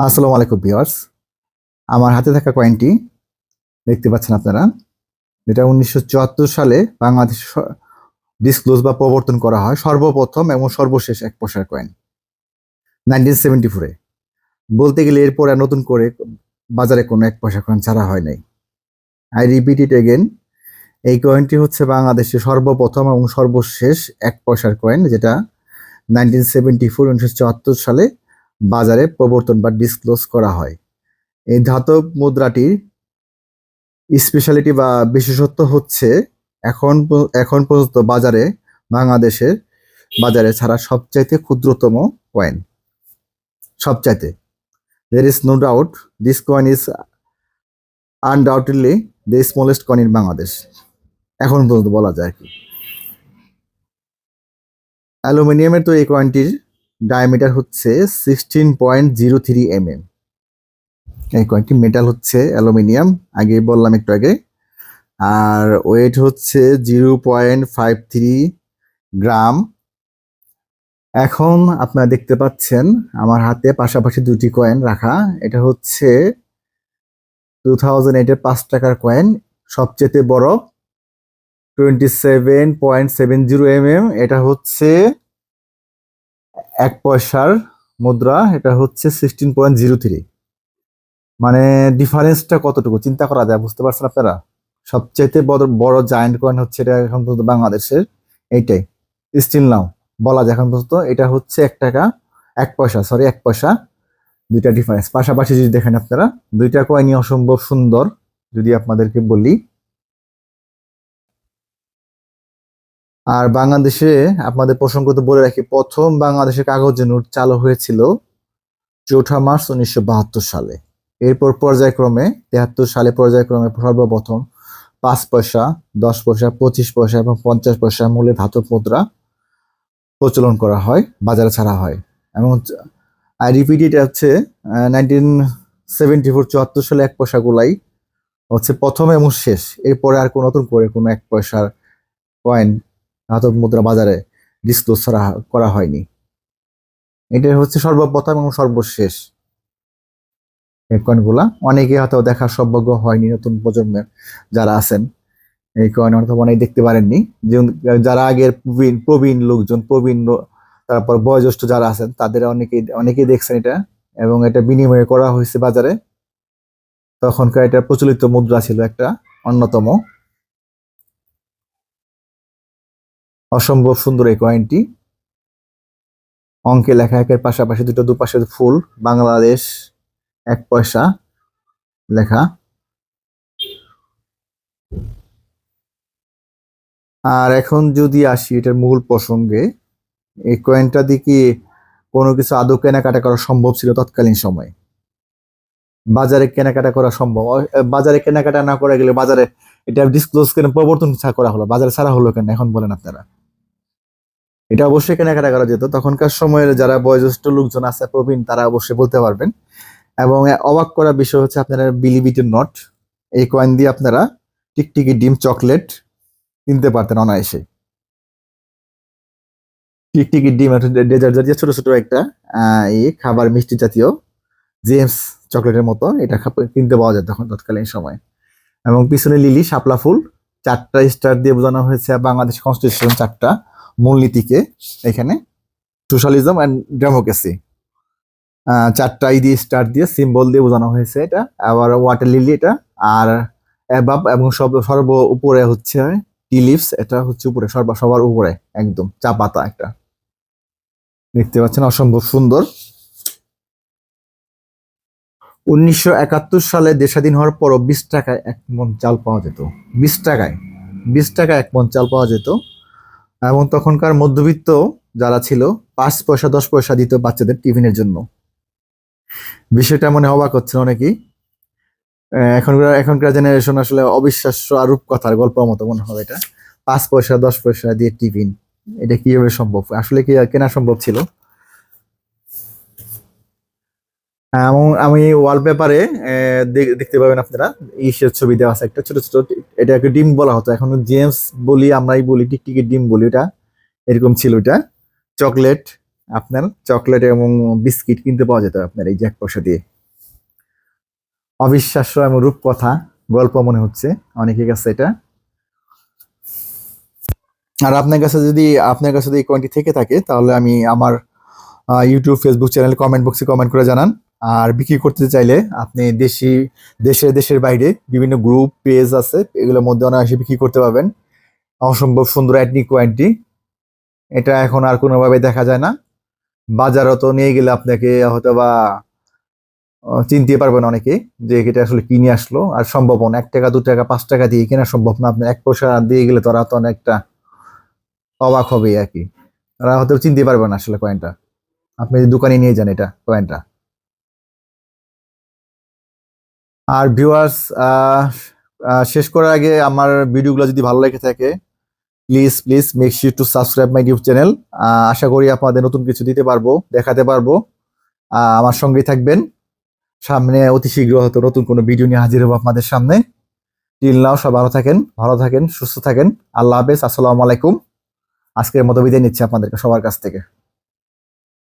আসসালামু আলাইকুম ভিউয়ার্স। আমার হাতে থাকা কয়েনটি দেখতে পাচ্ছেন আপনারা। এটা উনিশশো চুয়াত্তর সালে বাংলাদেশ ডিসক্লোজ বা প্রবর্তন করা হয়। সর্বপ্রথম এবং সর্বশেষ এক পয়সার কয়েন নাইনটিন সেভেন্টি ফোরে বলতে গেলে এরপর আর নতুন করে বাজারে কোনো এক পয়সা কয়েন ছাড়া হয় নাই। আই রিপিট ইট এগেন এই কয়েনটি হচ্ছে বাংলাদেশের সর্বপ্রথম এবং সর্বশেষ এক পয়সার কয়েন যেটা নাইনটিন সেভেন্টি ফোর উনিশশো চুয়াত্তর সালে বাজারে প্রবর্তন বা ডিসক্লোজ করা হয়। এই ধাতব মুদ্রাটির স্পেশালিটি বা বিশেষত্ব হচ্ছে এখন এখন পর্যন্ত বাজারে বাংলাদেশের বাজারে ছাড়া সবচাইতে ক্ষুদ্রতম কয়েন সবচাইতে। There is no doubt this coin is undoubtedly the smallest coin in Bangladesh এখন পর্যন্ত বলা যায় কি। অ্যালুমিনিয়ামের তো এই কয়েনটির ডায়ামিটার হচ্ছে sixteen point zero three M M এই কয়েকটি মেটাল হচ্ছে অ্যালুমিনিয়াম, আগে বললাম একটু আগে। আর ওয়েট হচ্ছে zero point five three gram. এখন আপনারা দেখতে পাচ্ছেন, আমার হাতে পাশাপাশি দুটি কয়েন রাখা। এটা হচ্ছে টু থাউজেন্ড এইটের পাঁচ টাকার কয়েন সবচেয়ে বড় twenty seven point seven zero M M এটা হচ্ছে এক পয়সার মুদ্রা, এটা হচ্ছে সিক্সটিন পয়েন্ট জিরো থ্রি মানে ডিফারেন্সটা কতটুকু? চিন্তা করা যায়, বুঝতে পারছেন আপনারা? সবচেয়ে বড় বড় জায়ান্ট কয়েন হচ্ছে এটা এখন পর্যন্ত বাংলাদেশের, এইটাই। স্টিল নাও বলা যায় এখন পর্যন্ত, এটা হচ্ছে এক টাকা, এক পয়সা সরি এক পয়সা। দুইটা ডিফারেন্স পাশাপাশি যদি দেখেন আপনারা, দুইটা কয়েনই অসম্ভব সুন্দর, যদি আপনাদেরকে বলি। আর বাংলাদেশে আপনাদের প্রসঙ্গত বলে রাখি, প্রথম বাংলাদেশের কাগজে নোট চালু হয়েছিল চৌঠা মার্চ উনিশশো বাহাত্তর সালে। এরপর পর্যায়ক্রমে তেহাত্তর সালে পর্যায়ক্রমে সর্বপ্রথম পাঁচ পয়সা, দশ পয়সা, পঁচিশ পয়সা এবং পঞ্চাশ পয়সা মূল্যে ধাতব মুদ্রা প্রচলন করা হয়, বাজারে ছাড়া হয়। এবং আই রিপিট এটা হচ্ছে নাইনটিন সেভেন্টি ফোর চুয়াত্তর সালে এক পয়সা গুলাই হচ্ছে প্রথম এবং শেষ। এরপরে আর কোনো নতুন করে কোনো এক পয়সার কয়েন ধাতব মুদ্রা বাজারে ডিসক্লোজ করা হয়নি। এটা হচ্ছে সর্বপ্রথম এবং সর্বশেষ। এই কয়েনগুলা অনেকে হয়তো দেখার সৌভাগ্য হয়নি নতুন প্রজন্মের যারা আছেন। এই কয়েন হয়তো অনেক দেখতে পারেননি। যারা আগের প্রবীণ প্রবীণ লোকজন, প্রবীণ তারপর বয়োজ্যেষ্ঠ যারা আছেন, তাদের অনেকেই অনেকেই দেখছেন এটা। এবং এটা বিনিময়ে করা হয়েছে বাজারে। তখনকার এটা প্রচলিত মুদ্রা ছিল একটা অন্যতম। অসম্ভব সুন্দর এই কয়েনটি অঙ্কে লেখা একের পাশাপাশি দুটো দুপাশে ফুল, বাংলাদেশ এক পয়সা লেখা। আর এখন যদি আসি এটার মূল প্রসঙ্গে, এই কয়েনটা দিয়ে কি কোনো কিছু আদৌ কেনাকাটা করা সম্ভব ছিল তৎকালীন সময়ে? বাজারে কেনাকাটা করা সম্ভব? বাজারে কেনাকাটা না করা গেলে বাজারে এটা ডিসক্লোজ কেন প্রবর্তন করা হলো, বাজারে ছাড়া হলো কেন? এখন বলেন আপনারা। এটা অবশ্যই কেনাকাটা করা যেত। তখনকার সময়ের যারা বয়োজ্যেষ্ঠ লোকজন আছে, প্রবীণ, তারা অবশ্যই বলতে পারবেন। এবং অবাক করা বিষয় হচ্ছে আপনারা বিলিবিটের নট এই কয়েন দিয়ে আপনারা টিকটিকি ডিম চকলেট কিনতে পারতেন অনায়াসে। টিকটিকি ডিম ডেজার্ট জাতীয় ছোট ছোট একটা এই খাবার মিষ্টি জাতীয় জেমস চকলেটের মতো এটা কিনতে পাওয়া যায় তখন তৎকালীন সময়। এবং পিছনে লিলি শাপলা ফুল, চারটা স্টার দিয়ে বোঝানো হয়েছে, বাংলাদেশ কনস্টিটিউশন চারটা। মূলনীতিকে এখানে সোশ্যালিজম অ্যান্ড ডেমোক্রেসি চারটা ই দিয়ে স্টার দিয়ে সিম্বল দিয়ে বোঝানো হয়েছে এটা। আবার ওয়াটার লিলি এটা। আর অ্যাবাব এবং সব, সর্ব উপরে হচ্ছে টি লিভস এটা হচ্ছে উপরে, সর্ব, সবার উপরে, একদম চা পাতা একটা। দেখতে পাচ্ছেন অসম্ভব সুন্দর। উনিশশো একাত্তর সালে দেশাধীন হওয়ার পর বিশ টাকায় এক মন চাল পাওয়া যেত। বিশ টাকায় বিশ টাকায় এক মন চাল পাওয়া যেত। এবং তখনকার মধ্যবিত্ত যারা ছিল, পাঁচ পয়সা, দশ পয়সা দিত বাচ্চাদের টিফিনের জন্য। বিষয়টা মনে অবাক হচ্ছে অনেকেই। এখনকার এখনকার জেনারেশন আসলে অবিশ্বাস্য আর রূপকথার গল্প মতো মনে হবে এটা। পাঁচ পয়সা, দশ পয়সা দিয়ে টিফিন, এটা কীভাবে সম্ভব? আসলে কি কেনা সম্ভব ছিল এবং আমি ওয়ালপেপারে দেখতে পাবেন আপনারা। ইসের ছবি দেওয়া আছে একটা ছোট ছোট এটাকে ডিম বলা হতো। এখন জেমস বলি, আমরাই বলি, টিকটিকির ডিম বলি এটা। এরকম ছিল এটা। চকলেট, আপনার চকলেট এবং বিস্কিট কিনতে পাওয়া যেত আপনার এই জ্যাক পয়সা দিয়ে। অবিশ্বাস্য এবং রূপকথা, গল্প মনে হচ্ছে। অনেকের কাছে এটা। আর আপনার কাছে যদি, আপনার কাছে যদি কয়েনটি থেকে থাকে, তাহলে আমি আমার ইউটিউব ফেসবুক চ্যানেল কমেন্ট বক্সে কমেন্ট করে জানান। আর বিক্রি করতে চাইলে আপনি দেশি, দেশের দেশের বাইরে বিভিন্ন গ্রুপ পেজ আছে, এগুলোর মধ্যে অনায়াসে বিক্রি করতে পারবেন। অসম্ভব সুন্দর অ্যাটনিক কয়েনটি এটা এখন আর কোনোভাবে দেখা যায় না। বাজারও তো নিয়ে গেলে আপনাকে হয়তো বা চিনতে পারবেন অনেকে যে এটা আসলে কিনে আসলো। আর সম্ভব না, এক টাকা, দু টাকা, পাঁচ টাকা দিয়ে কেনা সম্ভব না। আপনি এক পয়সা দিয়ে গেলে তোরা তো অনেকটা অবাক হবে আর কি। তারা হয়তো চিনতে পারবেন আসলে কয়েনটা আপনি দোকানে নিয়ে যান এটা কয়েনটা আর ভিউয়ার্স শেষ করার আগে আমার ভিডিওগুলো যদি ভালো লেগে থাকে please please make sure to subscribe my YouTube channel আশা করি আপনাদের নতুন কিছু দিতে পারব, দেখাতে পারব। আমার সঙ্গেই থাকবেন। সামনে অতি শীঘ্র হয়তো নতুন কোনো ভিডিও নিয়ে হাজির হব আপনাদের সামনে। টিল নাও সব ভালো থাকেন ভালো থাকেন, সুস্থ থাকেন। আল্লাহ হাফেজ, আসসালামু আলাইকুম। আজকের মতো বিদায় নিচ্ছি আপনাদেরকে সবার কাছ থেকে।